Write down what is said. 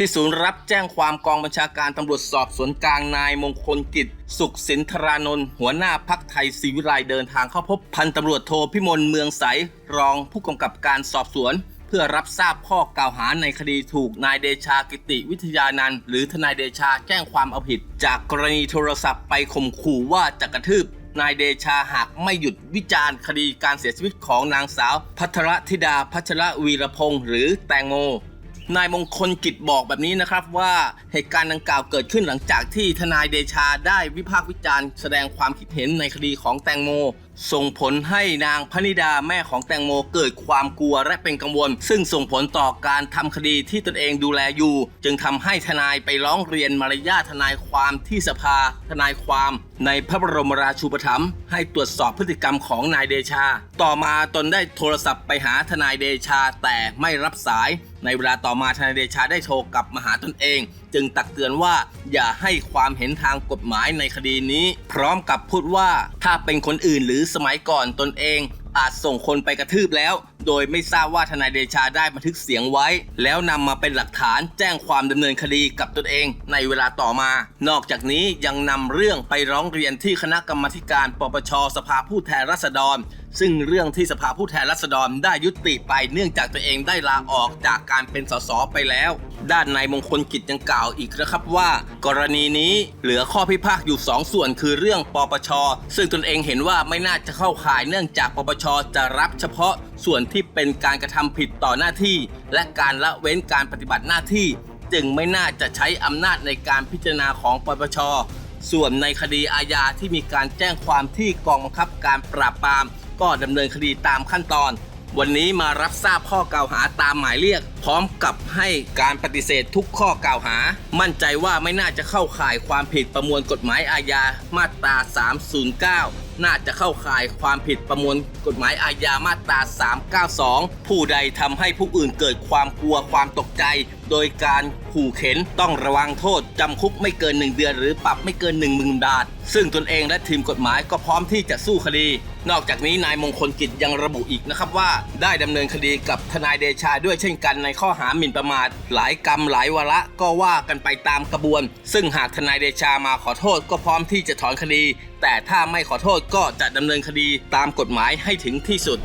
ที่ศูนย์รับแจ้งความกองบัญชาการตำรวจสอบสวนกลางนายมงคลกิจ สุขสินทรานนท์หัวหน้าพักไทยศรีวิไลเดินทางเข้าพบพันตำรวจโทพิมลเมืองใส รองผู้กำกับการสอบสวน เพื่อรับทราบข้อกล่าวหาในคดีถูกนายเดชากิติวิทยานันท์หรือทนายเดชาแจ้งความเอาผิด จากกรณีโทรศัพท์ไปข่มขู่ว่าจะกระทืบนายเดชาหากไม่หยุดวิจารณ์คดีการเสียชีวิตของนางสาว พัทรธิดาพัชรวีรพงศ์หรือแตงโม นายมงคลกิจบอกแบบนี้นะครับว่าเหตุการณ์ดังกล่าวเกิดขึ้นหลังจากที่ทนายเดชาได้วิพากษ์วิจารณ์แสดงความคิดเห็นในคดีของแตงโม ส่งผลให้นางพนิดาแม่ของแตงโมเกิดความกลัวและเป็นกังวล ซึ่งส่งผลต่อการทำคดีที่ตนเองดูแลอยู่ จึงทำให้ทนายไปร้องเรียนมารยาททนายความที่สภา ทนายความในพระบรมราชูปถัมภ์ให้ตรวจสอบพฤติกรรมของนายเดชา ต่อมาตนได้โทรศัพท์ไปหาทนายเดชาแต่ไม่รับสาย ในเวลาต่อมาทนายเดชาได้โทรกลับมาหาตนเองจึงตักเตือนว่าอย่าให้ความเห็นทางกฎหมายในคดีนี้ พร้อมกับพูดว่าถ้าเป็นคนอื่นหรือสมัยก่อนตนเองอาจส่งคนไปกระทืบแล้ว โดยไม่ทราบว่าทนายเดชาได้บันทึกเสียงไว้ แล้วนำมาเป็นหลักฐานแจ้งความดำเนินคดีกับตนเองในเวลาต่อมา นอกจากนี้ยังนำเรื่องไปร้องเรียนที่คณะกรรมการปปชสภาผู้แทนราษฎร ซึ่งเรื่องที่สภาผู้แทนราษฎรได้ยุติไปเนื่องจากตัวเองได้ลาออกจากการเป็นสสไปแล้ว ด้านนายมงคลกิจยังกล่าวอีกนะครับว่า กรณีนี้เหลือข้อพิพาทอยู่ 2 ส่วนคือเรื่องปปช ซึ่งตนเองเห็นว่าไม่น่าจะเข้าข่ายเนื่องจากปปชจะรับเฉพาะส่วนที่เป็นการกระทำผิดต่อหน้าที่ และการละเว้นการปฏิบัติหน้าที่ จึงไม่น่าจะใช้อำนาจในการพิจารณาของปปชส่วนในคดีอาญาที่มีการแจ้งความที่กองบังคับการปราบปราม ก็ดำเนินคดีตามขั้นตอน วันนี้มารับทราบข้อกล่าวหาตามหมายเรียกพร้อมกับให้การปฏิเสธทุกข้อกล่าวหา มั่นใจว่าไม่น่าจะเข้าข่ายความผิดประมวลกฎหมายอาญามาตรา 309 น่าจะเข้าข่ายความผิดประมวลกฎหมายอาญามาตรา 392 ผู้ใดทำให้ผู้อื่นเกิดความกลัวความตกใจ โดยการขู่เข็นต้องระวังโทษจำคุกไม่เกิน 1 เดือน หรือปรับไม่เกิน 1 0,000 บาท ซึ่งตนเองและทีมกฎหมายก็พร้อมที่จะสู้คดีนอกจากนี้นายมงคลกิจยังระบุอีกนะครับว่า ได้ดำเนินคดีกับทนายเดชาด้วยเช่นกันในข้อหาหมิ่นประมาท หลายกรรมหลายวาระก็ว่ากันไปตามกระบวน ซึ่งหากทนายเดชามาขอโทษก็พร้อมที่จะถอนคดี แต่ถ้าไม่ขอโทษก็จะดำเนินคดีตามกฎหมายให้ถึงที่สุด